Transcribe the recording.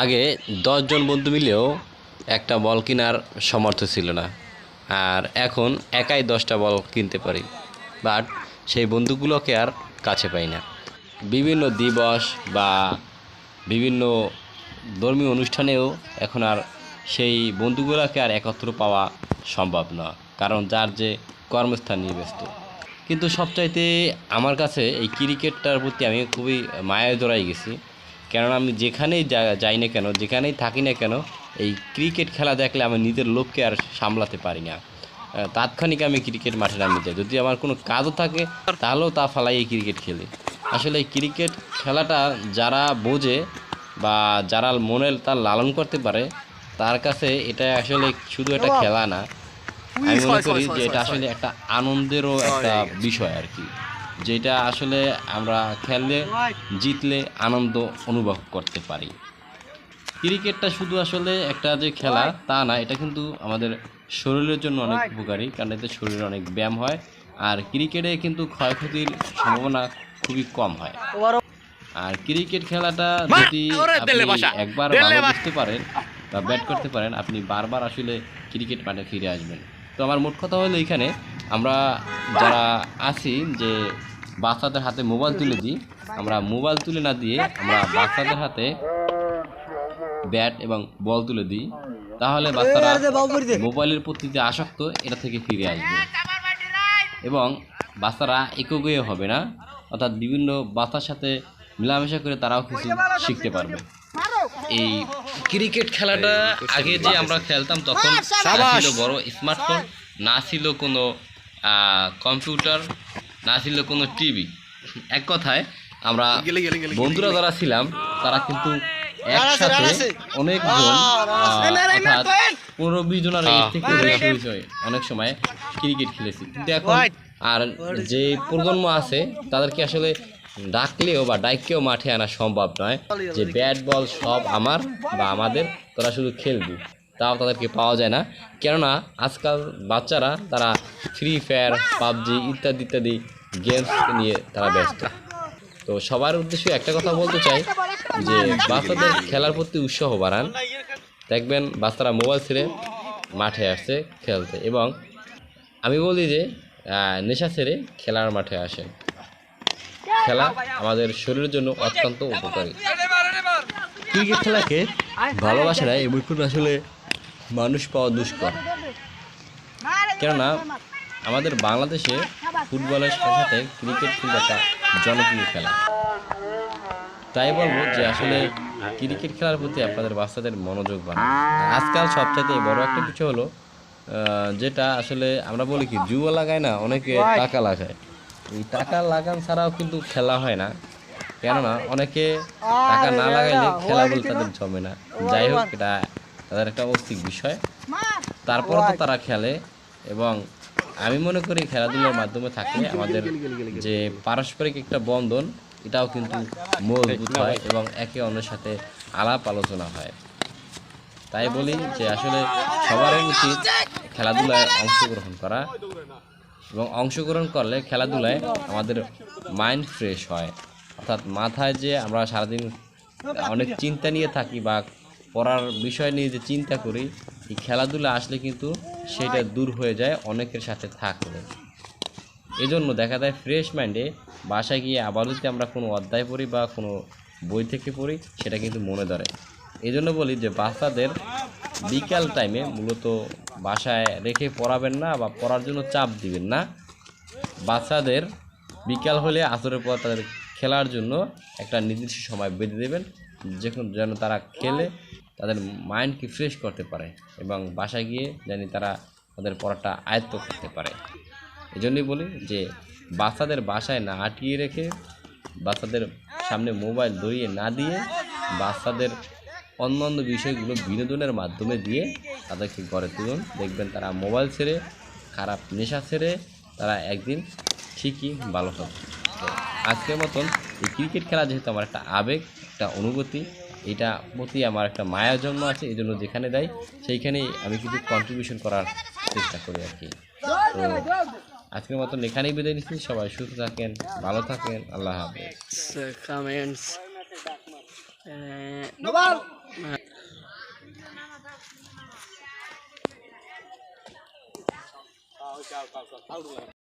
আগে দশজন বন্ধু মিলেও একটা বল কেনার সমর্থ ছিল না। আর এখন একাই দশটা বল কিনতে পারি। বাট সেই বন্ধুগুলোকে আর কাছে পাই না। বিভিন্ন দিবস বা বিভিন্ন ধর্মীয় অনুষ্ঠানেও এখন আর সেই বন্ধুগুলোকে আর একত্র পাওয়া সম্ভব না। কারণ যার যে কর্মস্থান নিয়ে ব্যস্ত। কিন্তু সবচাইতে আমার কাছে এই ক্রিকেটটার প্রতি আমি খুবই মায়া জড়াই গেছি। কেননা আমি যেখানেই যাই না কেন যেখানেই থাকি না কেন এই ক্রিকেট খেলা দেখলে আমি নিজের লোককে আর সামলাতে পারি না। তাৎক্ষণিক আমি ক্রিকেট মাঠে নামে যাই যদি আমার কোনো কাজও থাকে তাহলেও তা ফালাই এই ক্রিকেট খেলি। আসলে এই ক্রিকেট খেলাটা যারা বোঝে বা যারা মনে তার লালন করতে পারে তার কাছে এটা আসলে শুধু একটা খেলা না। আমি মনে করি যে এটা আসলে একটা আনন্দেরও একটা বিষয় আর কি। যেটা আসলে আমরা খেললে জিতলে আনন্দ অনুভব করতে পারি। ক্রিকেটটা শুধু আসলে একটা যে খেলা তা না এটা কিন্তু আমাদের শরীরের জন্য অনেক উপকারী কারণ এতে শরীরে অনেক ব্যায়াম হয় আর ক্রিকেটে কিন্তু ক্ষয়ক্ষতির সম্ভাবনা খুবই কম হয়। আর ক্রিকেট খেলাটা যদি আপনি একবার বুঝতে পারেন বা ব্যাট করতে পারেন আপনি বারবার আসলে ক্রিকেট মাঠে ফিরে আসবেন। তো আমার মোট কথা হলো এখানে আমরা যারা আছি যে বাচ্চাদের হাতে মোবাইল তুলে দিই আমরা মোবাইল তুলে না দিয়ে আমরা বাচ্চাদের হাতে ব্যাট এবং বল তুলে দিই। তাহলে বাচ্চারা মোবাইলের প্রতি যে আসক্ত এটা থেকে ফিরে আসবে। এবং বাচ্চারা হয়ে হবে না অর্থাৎ বিভিন্ন বাচ্চার সাথে মেলামেশা করে তারাও কিছু শিখতে পারবে। এই ক্রিকেট খেলাটা আগে যে আমরা খেলতাম তখন ছিল বড় স্মার্টফোন না ছিল কোনো কম্পিউটার না ছিল কোনো টিভি এক কথায় আমরা বন্ধুরা যারা ছিলাম তারা কিন্তু একসাথে অনেকজন অর্থাৎ পনেরো বিশ জনের থেকে অনেক সময় ক্রিকেট খেলেছি। কিন্তু এখন আর যে প্রজন্ম আছে তাদেরকে আসলে ডাকলেও বা ডাককেও মাঠে আনা সম্ভব নয় যে ব্যাট বল সব আমার বা আমাদের, তোরা শুধু খেলবি। তাও তাদেরকে পাওয়া যায় না। কেননা আজকাল বাচ্চারা, তারা ফ্রি ফায়ার পাবজি ইত্যাদি ইত্যাদি গেমস নিয়ে তারা ব্যস্ত। তো সবার উদ্দেশ্যে একটা কথা বলতে চাই যে বাচ্চাদের খেলার প্রতি উৎসাহ বাড়ান। দেখবেন বাচ্চারা মোবাইল ছেড়ে মাঠে আসছে খেলতে এবং আমি বলি যে নেশা ছেড়ে খেলার মাঠে আসে খেলা আমাদের শরীরের জন্য অত্যন্ত উপকারী। ক্রিকেট খেলাকে ভালোবাসে না এবং আসলে মানুষ পাওয়া দুষ্কর। কেননা আমাদের বাংলাদেশে ফুটবলের সাথে সাথে ক্রিকেট কিন্তু একটা জনপ্রিয় খেলা। তাই বলব যে আসলে ক্রিকেট খেলার প্রতি আপনাদের বাচ্চাদের মনোযোগ বাড়ান। আজকাল সবচাইতে বড় একটা কিছু হলো আহ, যেটা আসলে আমরা বলি কি জুয়া লাগায় না অনেকে টাকা লাগায়। এই টাকা লাগান ছাড়াও কিন্তু খেলা হয় না। কেননা অনেকে টাকা না লাগাইলে খেলা বলে তাদের জমে না। যাই হোক, এটা তাদের একটা অস্তিক বিষয়। তারপরও তো তারা খেলে এবং আমি মনে করি খেলাধুলার মাধ্যমে থাকলে আমাদের যে পারস্পরিক একটা বন্ধন, এটাও কিন্তু মজবুত হয় এবং একে অন্যের সাথে আলাপ আলোচনা হয়। তাই বলি যে আসলে সবারই উচিত খেলাধুলায় অংশগ্রহণ করা। এবং অংশগ্রহণ করলে খেলাধুলায় আমাদের মাইন্ড ফ্রেশ হয়। অর্থাৎ মাথায় যে আমরা সারাদিন অনেক চিন্তা নিয়ে থাকি বা পড়ার বিষয় নিয়ে যে চিন্তা করি, এই খেলাধুলা আসলে কিন্তু সেটা দূর হয়ে যায়, অনেকের সাথে থাকলে। এই জন্য দেখা যায় ফ্রেশ মাইন্ডে বাসায় গিয়ে আবার যদি আমরা কোনো অধ্যায় পড়ি বা কোনো বই থেকে পড়ি, সেটা কিন্তু মনে ধরে। এই জন্য বলি যে বাচ্চাদের বিকাল টাইমে মূলত বাসায় রেখে পড়াবেন না বা পড়ার জন্য চাপ দিবেন না। বাচ্চাদের বিকাল হলে আসরের পর তাদের খেলার জন্য একটা নির্দিষ্ট সময় বেঁধে দেবেন, যখন যেন তারা খেলে, তাদের মাইন্ডকে ফ্রেশ করতে পারে এবং বাসায় গিয়ে যেন তারা তাদের পড়াটা আয়ত্ত করতে পারে। এই জন্যই বলি যে বাচ্চাদের বাসায় না আটকিয়ে রেখে, বাচ্চাদের সামনে মোবাইল ধরিয়ে না দিয়ে বাচ্চাদের অন্যান্য বিষয়গুলো বিনোদনের মাধ্যমে দিয়ে তাদেরকে গড়ে তুলুন। দেখবেন তারা মোবাইল ছেড়ে খারাপ নেশা ছেড়ে তারা একদিন ঠিকই ভালো হবে। আজকের মতন এই ক্রিকেট খেলা যেহেতু আমার একটা আবেগ একটা অনুভূতি এটা প্রতি আমার একটা মায়া জন্ম আছে এই জন্য যেখানে দেয় সেইখানেই আমি কিছু কন্ট্রিবিউশন করার চেষ্টা করি আর কি। তো আজকের মতন এখানেই বিদায় নিচ্ছি। সবাই সুস্থ থাকেন ভালো থাকেন আল্লাহ হাফেজ। 嗯。好好好